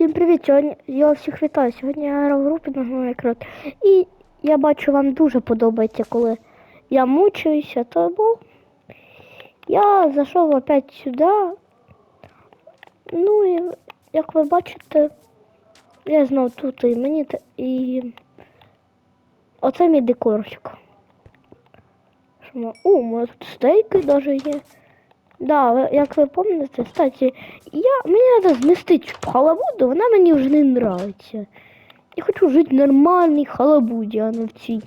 Всім привіт! Сьогодні я всіх вітаю. Сьогодні я грав в групі на Minecraft. І я бачу, вам дуже подобається, коли я мучуюся, тому я зайшов опять сюди. Ну і як ви бачите, я знов тут і мені те- і оце мій декорчик. О, у мене тут стейки навіть є. Да, як ви пам'ятаєте, кстати, я, мені треба змістити цю халабуду, вона мені вже не подобається. Я хочу жити в нормальній халабуді, а не в цій,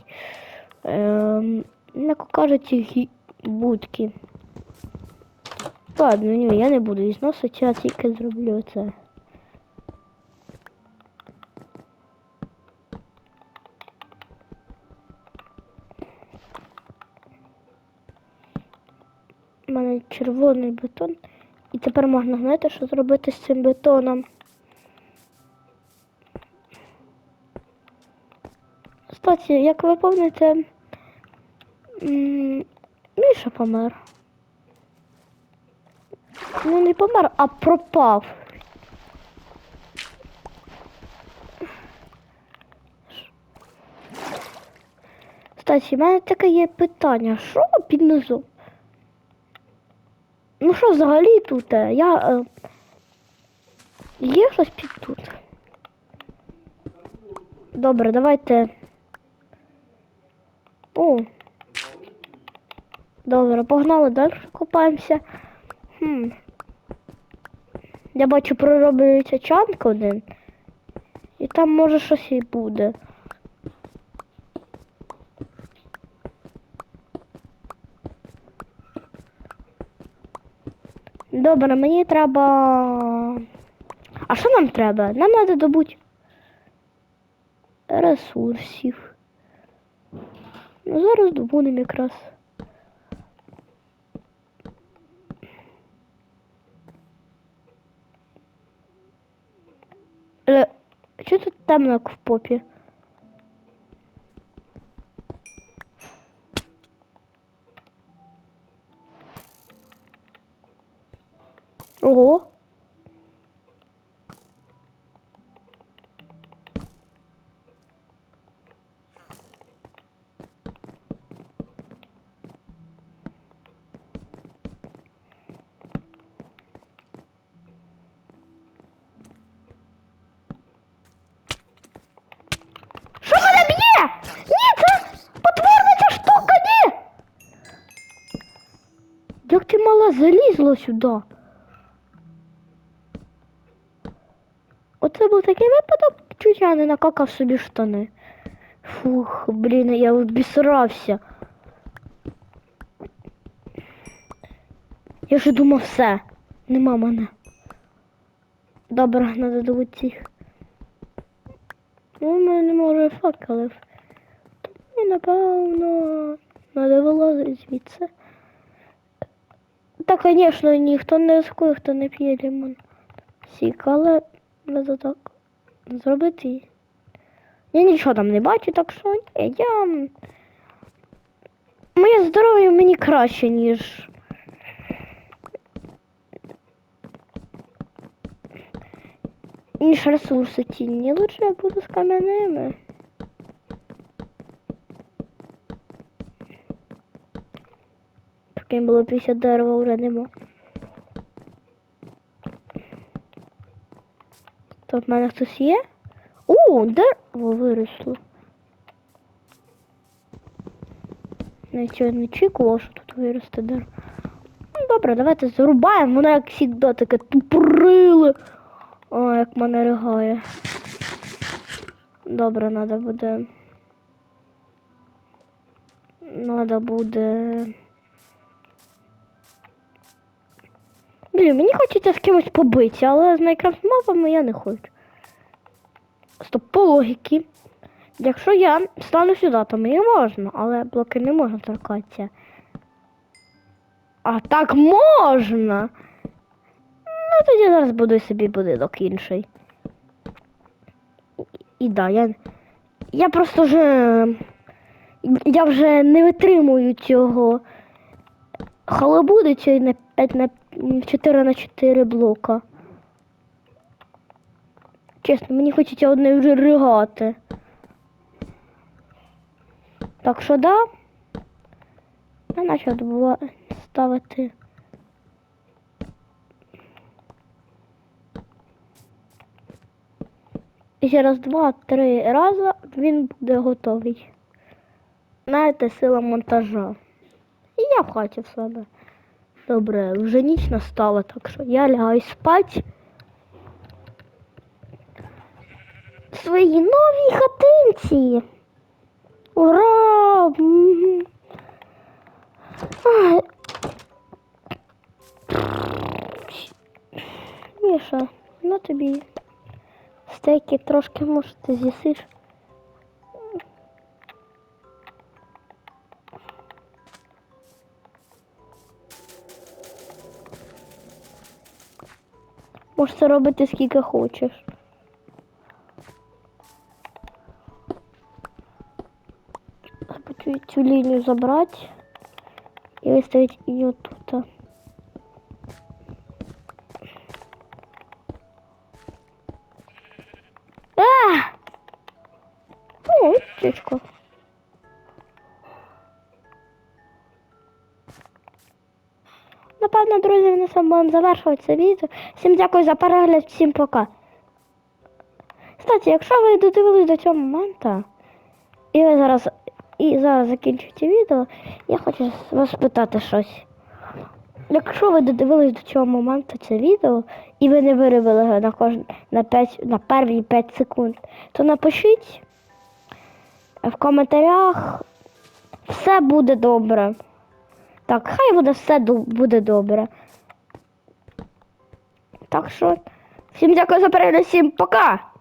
ем, як кажуть, будки. Ладно, ні, я не буду її зносити, я тільки зроблю це. У мене червоний бетон. І тепер можна знаєте, що зробити з цим бетоном. Кстати, як ви пам'ятаєте, Міша помер. Ну не помер, а пропав. Кстати, в мене таке є питання, що під низом? Ну що взагалі тут? е, Я. Е... Є щось під тут? Добре, давайте. О. Добре, погнали далі копаємося. Хм. Я бачу, пророблюється чанк один. І там може щось і буде. Добре, мені треба. А що нам треба? Нам треба добути ресурсів. Ну, зараз добудемо якраз. Е, що тут темно як в попі? Ні! Як ти мала залізла сюди? Оце був такий випадок, чуть я не накакав собі штани. Фух, блін, я обісрався. Я вже думав все. Нема мене. Добре, треба добути цих. Ну, в мене не може факелів. Тому, напевно, треба вилазити звідси. Та, звісно, ніхто не рискує, хто не п'є лимон. Сік, але треба так зробити. Я нічого там не бачу, так що ні, я. Моє здоров'я мені краще, ніж. Ніж ресурси тінні. Лучше я буду з кам'яними. Таким було 50 дерева вже нема. Тут в мене хтось є? О, дерево виросло. Нічого не очікував, що тут виросте дерево. Ну, добре, давайте зарубаємо. Воно як завжди таке тупориле. О, як мене ригає. Добре, треба буде. Надо буде. Блін, мені хочеться з кимось побитися, але з Майнкрафт мапами я не хочу. Стоп, по логіки. Якщо я стану сюди, то мені можна, але блоки не можна торкатися. А так можна. Ну, тоді зараз буду собі будинок інший. І, да, я. Я просто вже. Я вже не витримую цього халабуди цієї на 5 на 4 на 4 блока. Чесно, мені хочеться одне вже ригати. Так що да. Я почав ставити. І через два-три рази він буде готовий. Знаєте, сила монтажа. І я в хаті в себе. Добре, вже ніч настала, так що я лягаю спать. В своїй новій хатинці. Ура! Міша, на тобі. Стейки трошки, може, ти з'їсиш. Можеш це робити скільки хочеш. Хочу цю лінію забрати і виставити її отут. А! О, птичка. Напевно, друзі, на цьому будемо завершувати це відео. Всім дякую за перегляд, всім пока. Кстати, якщо ви додивились до цього моменту, і ви зараз і зараз закінчуєте відео, я хочу вас спитати щось. Якщо ви додивились до цього моменту це відео і ви не виробили на кожн на 5, на перві 5 секунд, то напишіть в коментарях все буде добре. Так, хай буде все буде добре. Так що, всім дякую за перегляд, всім пока!